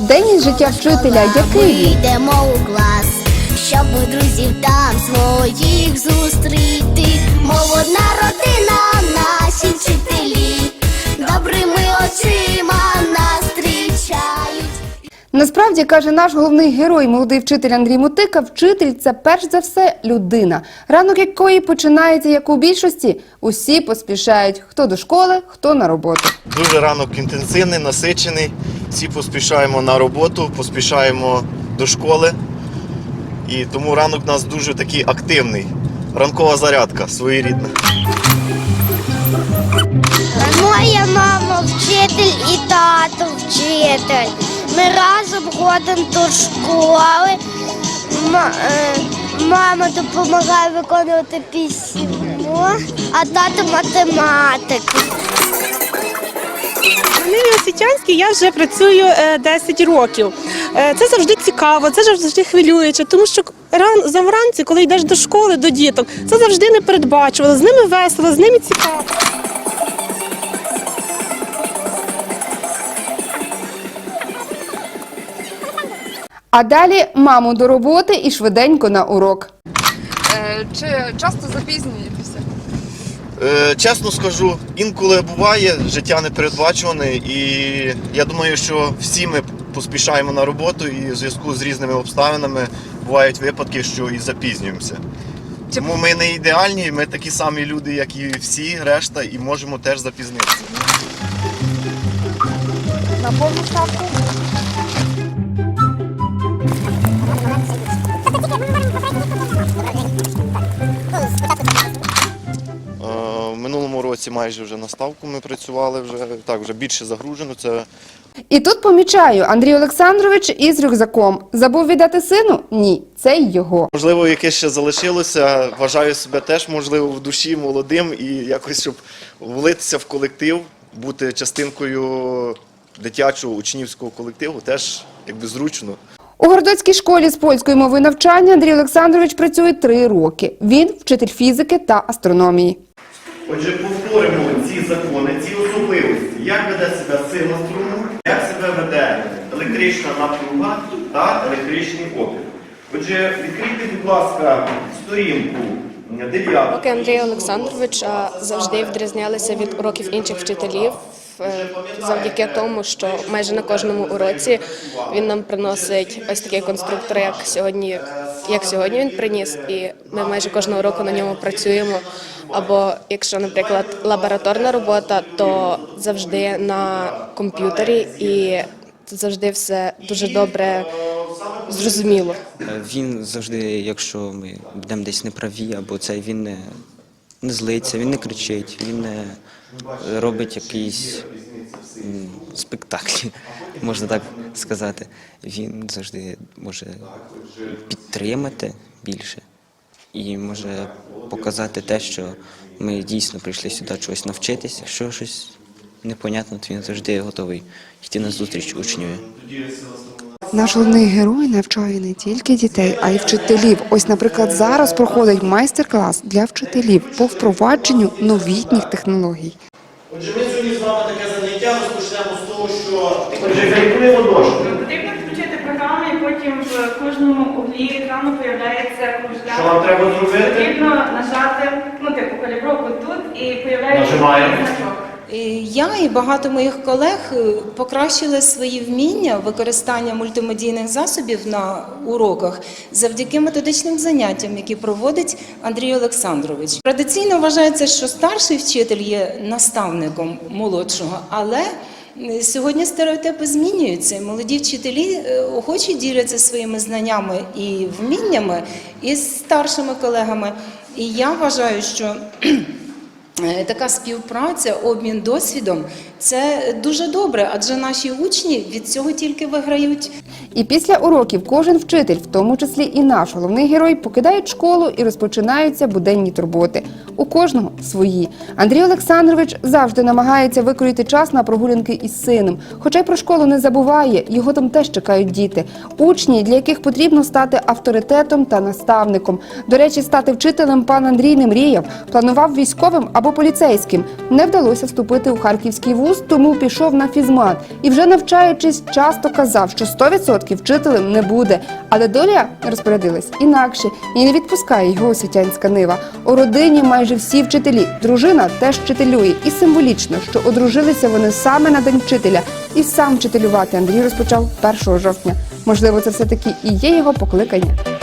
День із життя вчителя, який Ми йдемо у клас, щоб друзів там своїх зустріти. Мов одна Насправді каже наш головний герой, молодий вчитель Андрій Мутика. Вчитель це перш за все людина, ранок якої починається як у більшості. Усі поспішають хто до школи, хто на роботу. Дуже ранок інтенсивний, насичений. Всі поспішаємо на роботу, поспішаємо до школи. І тому ранок у нас дуже такий активний. Ранкова зарядка своєрідна. Моя мама вчитель і тато вчитель. Ми разом ходимо до школи. е, Мама допомагає виконувати письмо, а тато. В Ниві Освітянській я вже працюю е, 10 років. Е, Це завжди цікаво, це завжди хвилююче, тому що ран завранці, коли йдеш до школи, до діток, це завжди не передбачувало. З ними весело, з ними цікаво. А далі маму до роботи і швиденько на урок. Е, Чи часто запізнюєтеся? Е, чесно скажу, інколи буває життя непередбачуване, і я думаю, що всі ми поспішаємо на роботу і в зв'язку з різними обставинами бувають випадки, що і запізнюємося. Тому ми не ідеальні, ми такі самі люди, як і всі решта, і можемо теж запізнитися. На повну ставку. Минулому році майже вже на ставку ми працювали вже так, вже більше загружено. Це І тут помічаю Андрій Олександрович із рюкзаком. Забув віддати сину? Ні, це й його. можливо яке ще залишилося. Вважаю себе теж можливо в душі молодим і якось щоб влитися в колектив, бути частинкою дитячого учнівського колективу, теж якби зручно. У Городоцькій школі з польської мови навчання Андрій Олександрович працює три роки. Він вчитель фізики та астрономії. Отже, повторимо ці закони, ці особливості, як веде себе сила струму, як себе веде електрична напруга та електричний опір. Отже, відкрийте, будь ласка, сторінку 9. Уроки Андрія Олександровича завжди відрізнялися від уроків інших вчителів е, завдяки тому, що майже на кожному уроці він нам приносить ось такий конструктор, як сьогодні, як сьогодні він приніс, і ми майже кожного року на ньому працюємо. Або якщо, наприклад, лабораторна робота, то завжди на комп'ютері і завжди все дуже добре зрозуміло. Е, Він завжди, якщо ми будемо десь неправі, або це він не, не злиться, він не кричить, він не е, робить якісь спектаклі, можна так сказати. Він завжди може підтримати більше і може показати те, що ми дійсно прийшли сюди чогось навчитися. Якщо щось непонятно, то він завжди готовий йти на зустріч учневі. Наш головний герой навчає не тільки дітей, а й вчителів. Ось, наприклад, зараз проходить майстер-клас для вчителів по впровадженню новітніх технологій. Отже, ми сьогодні з вами таке заняття розпочнемо з того, що Отже, калькулюємо. Потрібно включити програму, і потім в кожному углі екрану появляється Що нам кружляк. треба зробити? Потрібно нажати, ну типу калібровку тут і появляється Нажимаємо. значок. Е, Я і багато моїх колег е, покращили свої вміння використання мультимедійних засобів на уроках завдяки методичним заняттям, які проводить Андрій Олександрович. Традиційно вважається, що старший вчитель є наставником молодшого, але Сьогодні стереотипи змінюються. Молоді вчителі е, охоче діляться своїми знаннями і вміннями із старшими колегами. І я вважаю, що Е, Така співпраця, обмін досвідом це дуже добре, адже наші учні від цього тільки виграють. І після уроків кожен вчитель, в тому числі і наш головний герой, покидають школу і розпочинаються буденні турботи. У кожного свої. Андрій Олександрович завжди намагається викроїти час на прогулянки із сином. Хоча й про школу не забуває, його там теж чекають діти. Учні, для яких потрібно стати авторитетом та наставником. До речі, стати вчителем пан Андрій не мріяв. Планував військовим або поліцейським. Не вдалося вступити у харківський вуз, тому пішов на фізмат. І вже навчаючись, часто казав, що 100% вчителем не буде. Але доля розпорядилась інакше і не відпускає його освітянська нива. У родині майже всі вчителі. Дружина теж вчителює. І символічно, що одружилися вони саме на день вчителя. І сам вчителювати Андрій розпочав 1 жовтня. Можливо, це все таки і є його покликання.